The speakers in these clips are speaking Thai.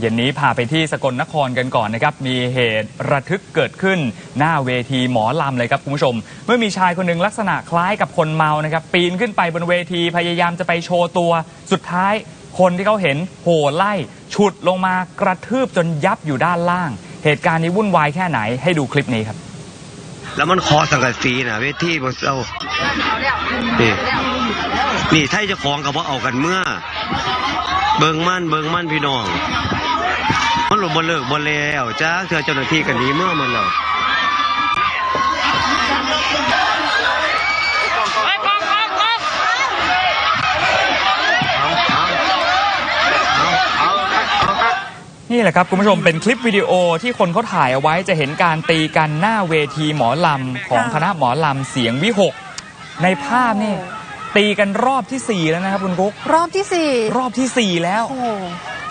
เย็นนี้พาไปที่สกลนครกันก่อนนะครับ มีเหตุระทึกเกิดขึ้นหน้าเวทีหมอลำเลยครับคุณผู้ชม เมื่อมีชายคนหนึ่งลักษณะคล้ายกับคนเมานะครับ ปีนขึ้นไปบนเวทีพยายามจะไปโชว์ตัว สุดท้ายคนที่เขาเห็นโห่ไล่ ฉุดลงมากระทืบจนยับอยู่ด้านล่าง เหตุการณ์นี้วุ่นวายแค่ไหนให้ดูคลิปนี้ครับ แล้วมันคอสังกะสีนะเวทีบนเสานี่นี่ไทยจะของกับว่าเอากันเมื่อ เบิงมั่นเบิงมั่นพี่น้อง มันหลบบนเลิกบนแล้วจ้าเธอเจ้าหน้าที่กันนี้เมื่อมันแล้วนี่แหละครับ คุณผู้ชมเป็นคลิปวิดีโอที่คนเขาถ่ายเอาไว้จะเห็นการตีกันหน้าเวทีหมอลำของคณะหมอลำเสียงวิหก ในภาพนี่ตีกันรอบที่ 4 แล้วนะครับคุณกุ๊กรอบที่สี่รอบทีสี่ 4 แล้ว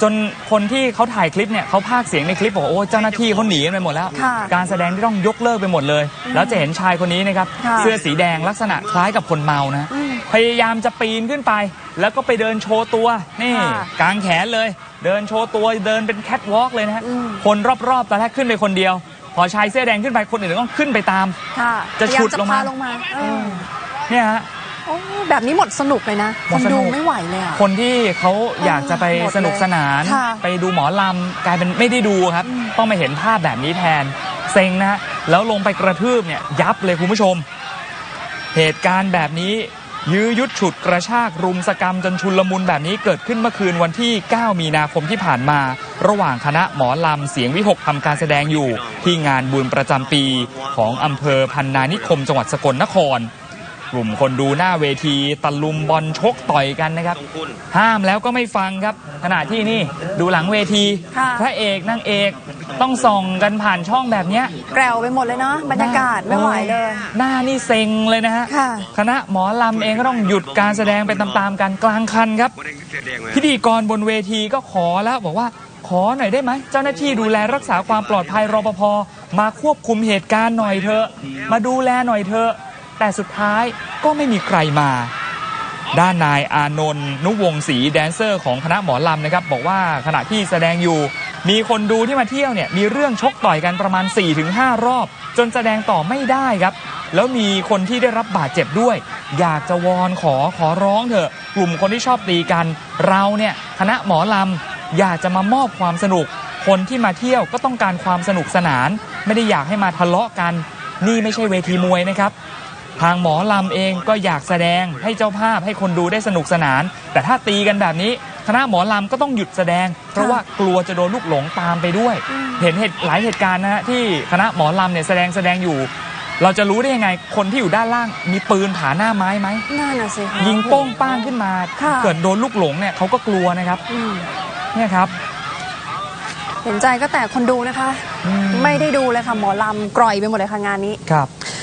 จนคนที่เขาถ่ายคลิปเนี่ยเขาพากย์เสียงในคลิปบอกว่าโอ้เจ้าหน้าที่เขาหนีกันไปหมดแล้ว ค่ะการแสดงที่ต้องยกเลิกไปหมดเลย แล้วจะเห็นชายคนนี้นะครับค่ะเสื้อสีแดงลักษณะคล้ายกับคนเมานะ อืมพยายามจะปีนขึ้นไป แล้วก็ไปเดินโชว์ตัวนี่ค่ะกางแขนเลย เดินโชว์ตัวเดินเป็นแคทวอล์กเลยนะฮะอืม คนรอบๆตอนแรกขึ้นไปคนเดียว พอชายเสื้อแดงขึ้นไปคนอื่นก็ต้องขึ้นไปตาม ค่ะจะพยายฉุดลงมาพลงมาเออ เนี่ยฮะ โอ้แบบนี้หมดสนุกเลยนะหมคดนสนุดูก ไม่ไหวเลยอะคนที่เขาอยากจะไปหมดเลยสนุกสนาน ค่ะไปดูหมอลำกลายเป็นไม่ได้ดูครับ ต้องมาเห็นภาพแบบนี้แทน เซ็งนะฮะแล้วลงไปกระทืบเนี่ยยับเลยคุณผู้ชม เหตุการณ์แบบนี้ ยื้อยุดฉุดกระชากรุมสกรรมจนชุลมุนแบบนี้เกิดขึ้นเมื่อคืนวันที่ 9 มีนาคมที่ผ่านมา ระหว่างคณะหมอลำเสียงวิหกทำการแสดงอยู่ ที่งานบุญประจำปีของอำเภอพันนานิคมจังหวัดสกลนคร กลุ่มคนดูหน้าเวทีตะลุมบอลชกต่อยกันนะครับต้องคุณห้ามแล้วก็ไม่ฟังครับ ขณะที่นี่ดูหลังเวทีค่ะพระเอกนางเอกต้องส่องกันผ่านช่องแบบเนี้ยแกรวไปหมดเลยเนาะบรรยากาศไม่ไหวเลย หน้านี่เซ็งเลยนะฮะค่ะคณะหมอลำเองก็ต้องหยุดการแสดงไปตามๆกันกลางคันครับบ่ได้เสื้อแดงเลยพิธีกรบนเวทีก็ขอแล้วบอกว่าขอหน่อยได้ไหม เจ้าหน้าที่ดูแลรักษาความปลอดภัยรปภมาควบคุมเหตุการณ์หน่อยเถอะ มาดูแลหน่อยเถอะ แต่สุดท้ายก็ไม่มีใครมา ด้านนายอานนท์นุวงศรีแดนเซอร์ของคณะหมอลำนะครับ บอกว่าขณะที่แสดงอยู่ มีคนดูที่มาเที่ยวเนี่ยมีเรื่องชกต่อยกันประมาณ 4-5 รอบ จนแสดงต่อไม่ได้ครับ แล้วมีคนที่ได้รับบาดเจ็บด้วย อยากจะวอนขอขอร้องเถอะกลุ่มคนที่ชอบตีกัน เราเนี่ยคณะหมอลำอยากจะมามอบความสนุก คนที่มาเที่ยวก็ต้องการความสนุกสนาน ไม่ได้อยากให้มาทะเลาะกัน นี่ไม่ใช่เวทีมวยนะครับ ทางหมอลำเองก็อยากแสดงให้เจ้าภาพให้คนดูได้สนุกสนาน แต่ถ้าตีกันแบบนี้คณะหมอลำก็ต้องหยุดแสดง เพราะว่ากลัวจะโดนลูกหลงตามไปด้วย เห็นเหตุหลายเหตุการณ์นะฮะที่คณะหมอลำเนี่ยแสดงแสดงอยู่ เราจะรู้ได้ยังไงคนที่อยู่ด้านล่างมีปืนผาหน้าไม้ไหมนั่นน่ะสิคะยิงโป้งป้างขึ้นมา ค่ะ เกิดโดนลูกหลงเนี่ยเขาก็กลัวนะครับอืมเนี่ยครับ เห็นใจก็แต่คนดูนะคะ อืม ไม่ได้ดูเลยค่ะหมอลำกร่อยไปหมดเลยค่ะงานนี้ ครับ